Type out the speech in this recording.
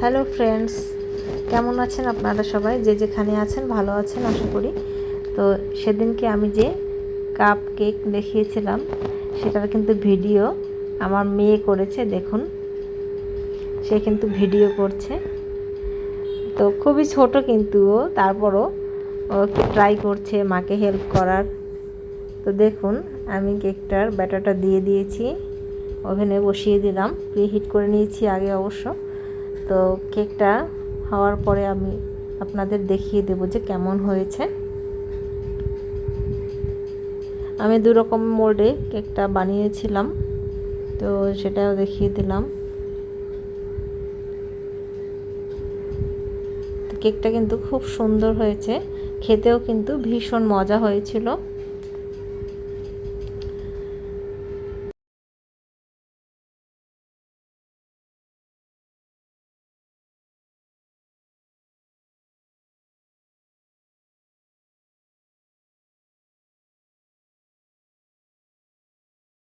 Hello friends কেমন আছেন আপনারা সবাই? যে যেখানে আছেন, ভালো আছেন, আশা করি। তো সেদিনকে আমি যে কাপ কেক দেখিয়েছিলাম, সেটার কিন্তু ভিডিও আমার মেয়ে করেছে, দেখুন। সে কিন্তু ভিডিও করছে। তো খুবই ছোট কিন্তু ও, তারপরও ও ট্রাই করছে মাকে হেল্প করার। তো দেখুন, আমি কেকটার ব্যাটারটা দিয়ে দিয়েছি। ওভেনে বসিয়ে দিলাম। প্রিহিট করে নিয়েছি আগে অবশ্য। তো কেকটা হওয়ার পরে আমি আপনাদের দেখিয়ে দেবো যে কেমন হয়েছে। আমি দু রকম মোল্ডে কেকটা বানিয়েছিলাম, তো সেটাও দেখিয়ে দিলাম। কেকটা কিন্তু খুব সুন্দর হয়েছে, খেতেও কিন্তু ভীষণ মজা হয়েছিল।